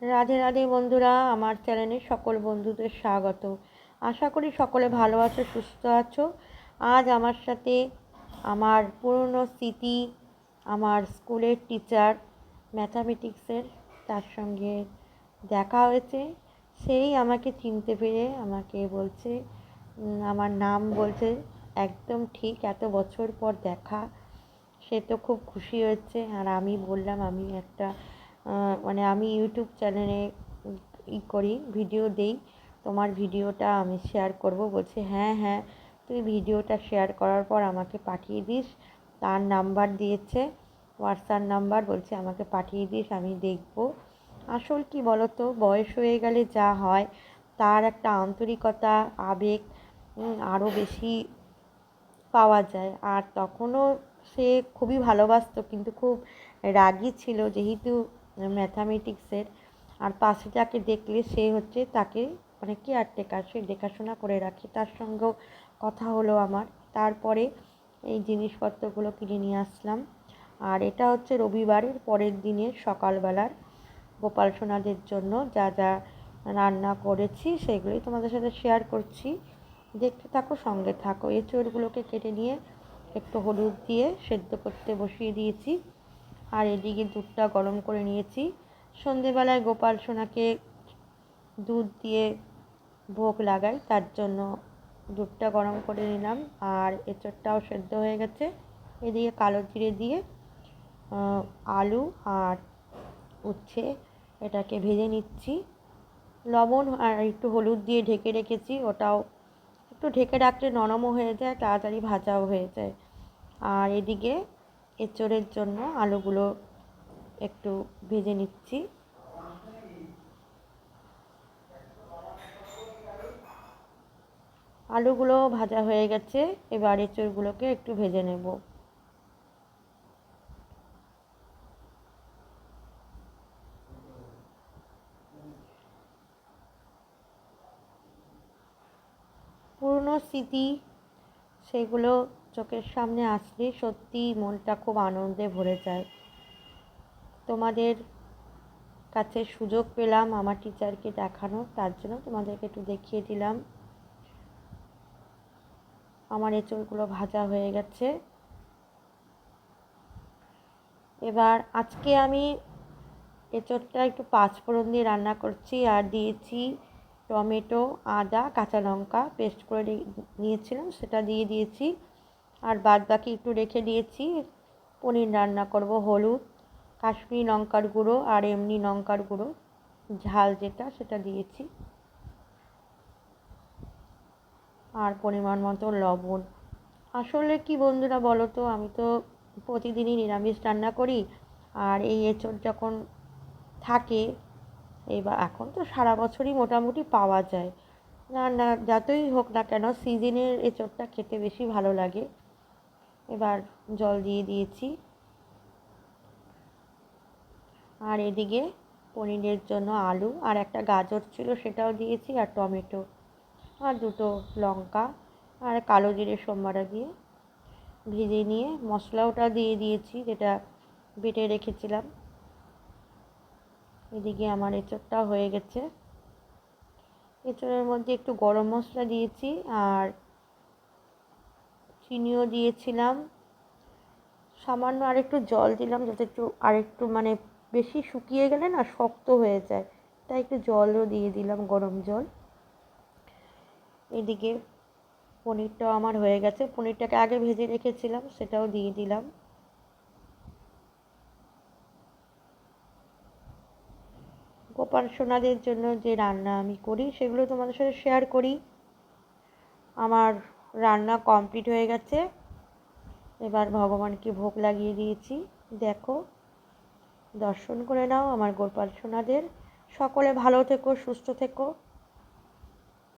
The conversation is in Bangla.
রাধে রাধে বন্ধুরা, আমার চ্যানেলে সকল বন্ধুদের স্বাগত। আশা করি সকলে ভালো আছো, সুস্থ আছো। আজ আমার সাথে আমার পুরনো স্মৃতি, আমার স্কুলের টিচার ম্যাথামেটিক্সের তার সঙ্গে দেখা হয়েছে। সেই আমাকে চিনতে পেরে, আমাকে বলছে আমার নাম বলছে, একদম ঠিক, এত বছর পর দেখা। সে তো খুব খুশি হয়েছে, আর আমি বললাম, আমি একটা মানে আমি ইউটিউব চ্যানেলে ই করি ভিডিও দেই। তোমার ভিডিওটা আমি শেয়ার করব। বলছে হ্যাঁ হ্যাঁ তুই ভিডিওটা শেয়ার করার পর আমাকে পাঠিয়ে দিস। তার নাম্বার দিয়েছে হোয়াটসঅ্যাপ নাম্বার বলছে, আমাকে পাঠিয়ে দিস, আমি দেখব। আসল কি বলো তো বয়স হয়ে গেলে যা হয়, তার একটা আন্তরিকতা, আবেগ আরও বেশি পাওয়া যায়। আর তখনও সে খুবই ভালোবাসতো, কিন্তু খুব রাগী ছিল। যেহেতু ম্যাথামেটিক্সের আর পাশে যাকে দেখলে সে হচ্ছে তাকে মানে কেয়ারটেকার সে দেখাশোনা করে রাখে। তার সঙ্গেও কথা হলো আমার। তারপরে এই জিনিসপত্রগুলো কিনে নিয়ে আসলাম। আর এটা হচ্ছে রবিবারের পরের দিনের সকালবেলার গোপাল সোনাদের জন্য যা যা রান্না করেছি সেগুলোই তোমাদের সাথে শেয়ার করছি। দেখতে থাকো, সঙ্গে থাকো। এঁচড়গুলোকে কেটে নিয়ে একটু হলুদ দিয়ে সেদ্ধ করতে বসিয়ে দিয়েছি। আর এদিকে দুধটা গরম করে নিয়েছি। সন্ধেবেলায় গোপাল সোনাকে দুধ দিয়ে ভোগ লাগাই, তার জন্য দুধটা গরম করে নিলাম। আর এঁচড়টাও সেদ্ধ হয়ে গেছে। এদিকে কালো জিরে দিয়ে আলু আর উচ্ছে এটাকে ভেজে নিচ্ছি। লবণ আর একটু হলুদ দিয়ে ঢেকে রেখেছি, ওটাও একটু ঢেকে রাখলে নরমও হয়ে যায়, তাড়াতাড়ি ভাজাও হয়ে যায়। আর এদিকে এঁচড়ের জন্য আলুগুলো একটু ভেজে নিচ্ছি। আলুগুলো ভাজা হয়ে গেছে, এবার এঁচড়গুলোকে একটু ভেজে নেব। পুরনো স্মৃতি, সেগুলো চোখের সামনে আসলে সত্যি মনটা খুব আনন্দে ভরে যায়। তোমাদের কাছে সুযোগ পেলাম আমার টিচারকে দেখানোর তার জন্য তোমাদেরকে একটু দেখিয়ে দিলাম। আমার এঁচড়গুলো ভাজা হয়ে গেছে। এবার আজকে আমি এঁচড়টা একটু পাঁচফোড়ন দিয়ে রান্না করছি আর দিয়েছি টমেটো, আদা, কাঁচা লঙ্কা পেস্ট করে নিয়েছিলাম, সেটা দিয়ে দিয়েছি। আর বাদ বাকি একটু রেখে দিয়েছি। পনির রান্না করব হলুদ, কাশ্মীরি লঙ্কার গুঁড়ো আর এমনি লঙ্কার গুঁড়ো, ঝাল যেটা সেটা দিয়েছি। আর পরিমাণ মতো লবণ। আসলে কি বন্ধুরা বলো তো, আমি তো প্রতিদিনই নিরামিষ রান্না করি আর এই এঁচড় যখন থাকে, এবার এখন তো সারা বছরই মোটামুটি পাওয়া যায়। না না, যতই হোক না কেন, সিজনের এঁচড়টা খেতে বেশি ভালো লাগে। এবার জল দিয়ে দিয়েছি। আর এদিকে পনিরের জন্য আলু আর একটা গাজর ছিল সেটাও দিয়েছি আর টমেটো আর দুটো লঙ্কা আর কালো জিরে সোমবারা দিয়ে ভেজে নিয়ে মশলাওটা দিয়ে দিয়েছি যেটা বেটে রেখেছিলাম। এদিকে আমার এঁচড়টা হয়ে গেছে। এঁচড়ের মধ্যে একটু গরম মশলা দিয়েছি আর চিনিও দিয়েছিলাম। সামান্য আরেকটু জল দিলাম যাতে একটু, আরেকটু মানে বেশি শুকিয়ে গেলে না শক্ত হয়ে যায়। তাই একটু জলও দিয়ে দিলাম গরম জল। এদিকে পনিরটাও আমার হয়ে গেছে। পনিরটাকে আগে ভেজে রেখেছিলাম, সেটাও দিয়ে দিলাম। গোপাল সোনাদের জন্য যে রান্না আমি করি, সেগুলো তোমাদের সাথে শেয়ার করি। আমার রান্না কমপ্লিট হয়ে গেছে। এবার ভগবানকে ভোগ লাগিয়ে দিয়েছি। দেখো, দর্শন করে নাও আমার গোপাল সোনাদের। সকলে ভালো থেকো, সুস্থ থেকো।